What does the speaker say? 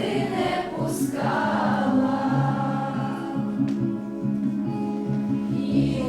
ти не пускала. І